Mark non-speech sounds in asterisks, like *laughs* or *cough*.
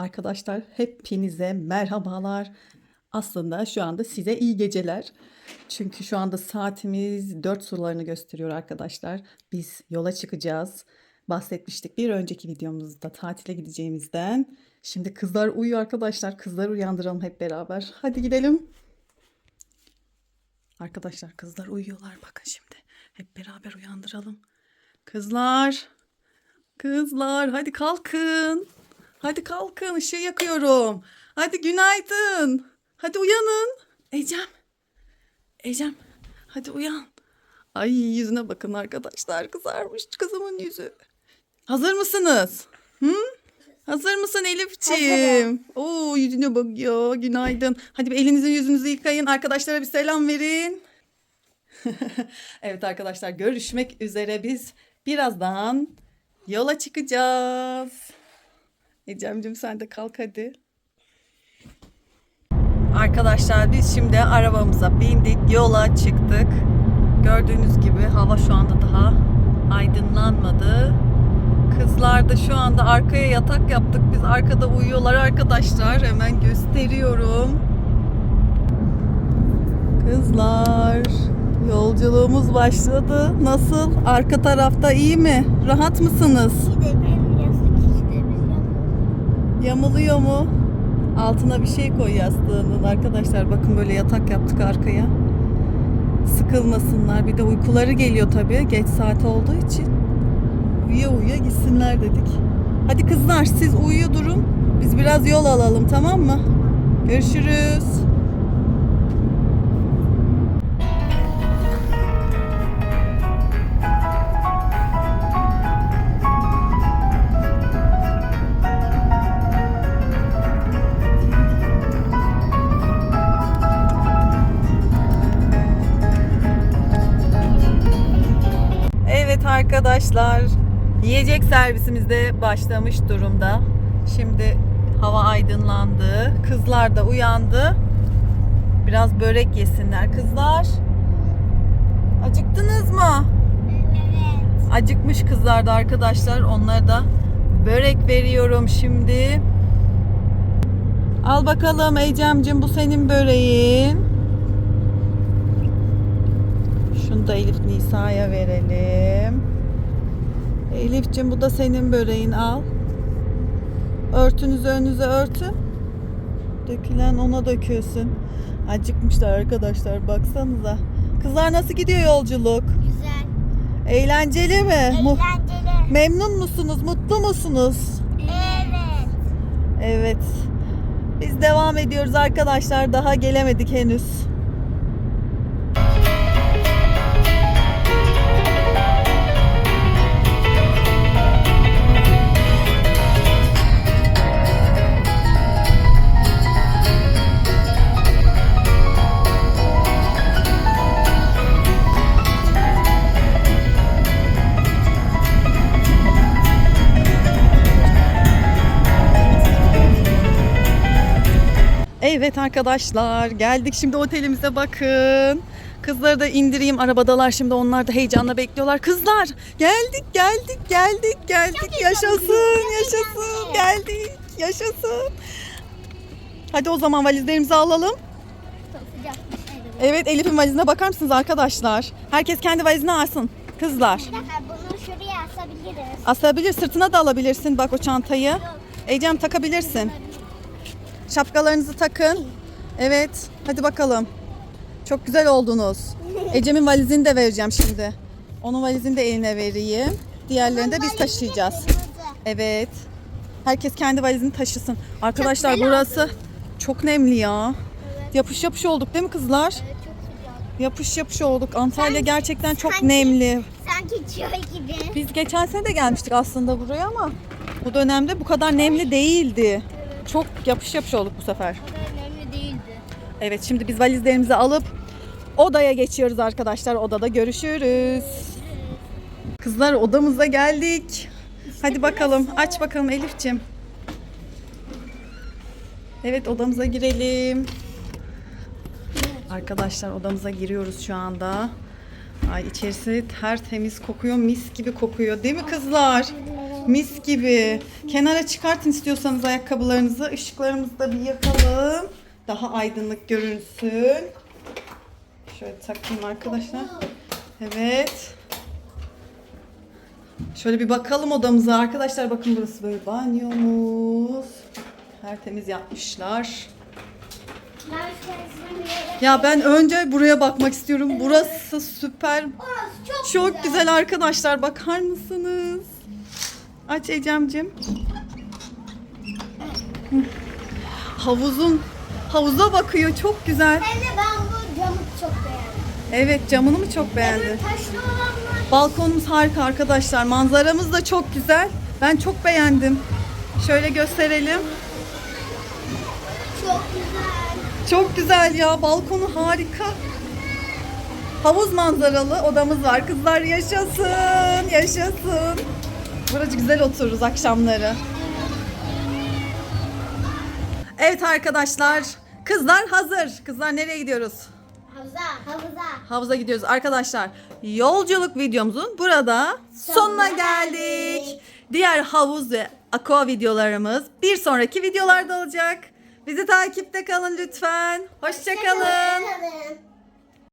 Arkadaşlar hepinize merhabalar. Aslında şu anda size iyi geceler. Çünkü şu anda saatimiz 4 sularını gösteriyor arkadaşlar. Biz yola çıkacağız. Bahsetmiştik bir önceki videomuzda tatile gideceğimizden. Şimdi kızlar uyuyor arkadaşlar. Kızları uyandıralım hep beraber. Hadi gidelim. Arkadaşlar kızlar uyuyorlar. Bakın şimdi. Hep beraber uyandıralım. Kızlar. Kızlar hadi kalkın. Hadi kalkın ışığı yakıyorum. Hadi günaydın. Hadi uyanın. Ecem. Ecem. Hadi uyan. Ay yüzüne bakın arkadaşlar. Kızarmış kızımın yüzü. Hazır mısınız? Hı? Hazır mısın Elifciğim? Oo yüzüne bakıyor. Günaydın. Hadi bir elinizi yüzünüzü yıkayın. Arkadaşlara bir selam verin. *laughs* evet arkadaşlar görüşmek üzere biz birazdan yola çıkacağız. Ecem'cim sen de kalk hadi. Arkadaşlar biz şimdi arabamıza bindik yola çıktık. Gördüğünüz gibi hava şu anda daha aydınlanmadı. Kızlar da şu anda arkaya yatak yaptık. Biz arkada uyuyorlar arkadaşlar. Hemen gösteriyorum. Kızlar, yolculuğumuz başladı. Nasıl? Arka tarafta iyi mi? Rahat mısınız? Bir Yamuluyor mu? Altına bir şey koy yastığının arkadaşlar. Bakın böyle yatak yaptık arkaya. Sıkılmasınlar. Bir de uykuları geliyor tabii. Geç saat olduğu için. Uyuya uyuya gitsinler dedik. Hadi kızlar siz uyuyor durun. Biz biraz yol alalım tamam mı? Görüşürüz. Arkadaşlar, yiyecek servisimiz de başlamış durumda. Şimdi hava aydınlandı, kızlar da uyandı. Biraz börek yesinler kızlar. Acıktınız mı? Evet. Acıkmış kızlar da arkadaşlar. Onlara da börek veriyorum şimdi. Al bakalım Ecem'cim bu senin böreğin. Şunu da Elif Nisa'ya verelim. Elif'cim bu da senin böreğin al. Örtünüzü önünüze örtün. Dökülen ona dökülsün. Acıkmışlar arkadaşlar baksanıza. Kızlar nasıl gidiyor yolculuk? Güzel. Eğlenceli mi? Eğlenceli. Memnun musunuz? Mutlu musunuz? Evet. Evet. Biz devam ediyoruz arkadaşlar. Daha gelemedik henüz. Evet arkadaşlar geldik şimdi otelimize bakın. Kızları da indireyim arabadalar şimdi onlar da heyecanla bekliyorlar. Kızlar geldik geldik geldik geldik yaşasın yaşasın geldik yaşasın. Hadi o zaman valizlerimizi alalım. Evet. Elif'in valizine bakar mısınız arkadaşlar? Herkes kendi valizine alsın. Kızlar. Bunu şuraya asabiliriz. Asabilir sırtına da alabilirsin bak o çantayı. Ecem takabilirsin. Şapkalarınızı takın. Evet. Hadi bakalım. Çok güzel oldunuz. *laughs* Ecem'in valizini de vereceğim şimdi. Onun valizini de eline vereyim. Diğerlerini de biz taşıyacağız. Evet. Herkes kendi valizini taşısın. Arkadaşlar güzel burası çok nemli ya. Yapış yapış olduk değil mi kızlar? Evet çok sıcak. Yapış yapış olduk. Antalya Sanki- gerçekten çok sanki- nemli. Sanki çöl gibi. Biz geçen sene de gelmiştik aslında buraya ama bu dönemde bu kadar nemli değildi. Çok yapış yapış olduk bu sefer. Önemli değildi. Evet şimdi biz valizlerimizi alıp odaya geçiyoruz arkadaşlar. Odada görüşürüz. Kızlar odamıza geldik. Hadi bakalım aç bakalım Elif'ciğim. Evet odamıza girelim. Arkadaşlar odamıza giriyoruz şu anda. Ay içerisi tertemiz kokuyor, mis gibi kokuyor değil mi kızlar? Mis gibi. Kenara çıkartın istiyorsanız ayakkabılarınızı. Işıklarımızı da bir yakalım. Daha aydınlık görünsün. Şöyle takayım arkadaşlar. Evet. Şöyle bir bakalım odamıza arkadaşlar. Bakın burası böyle banyomuz. Tertemiz yapmışlar. Ya ben önce buraya bakmak istiyorum. Burası süper. Çok, Çok güzel arkadaşlar. Bakar mısınız? Aç Ecem'cim. Havuzun havuza bakıyor. Çok güzel. Hem de ben bu camı çok beğendim. Evet camını mı çok beğendin? Öbür taşlı olanlar Balkonumuz harika arkadaşlar. Manzaramız da çok güzel. Ben çok beğendim. Şöyle gösterelim. çok güzel. Çok güzel ya. Balkonu harika. Havuz manzaralı odamız var. Kızlar yaşasın. Yaşasın. Burası güzel otururuz akşamları. Evet arkadaşlar. Kızlar hazır. Kızlar nereye gidiyoruz? Havuza. Havuza. Havuza gidiyoruz arkadaşlar. Yolculuk videomuzun burada sonuna geldik. Diğer havuz ve aqua videolarımız bir sonraki videolarda olacak. Bizi takipte kalın lütfen. Hoşçakalın. Hoşçakalın.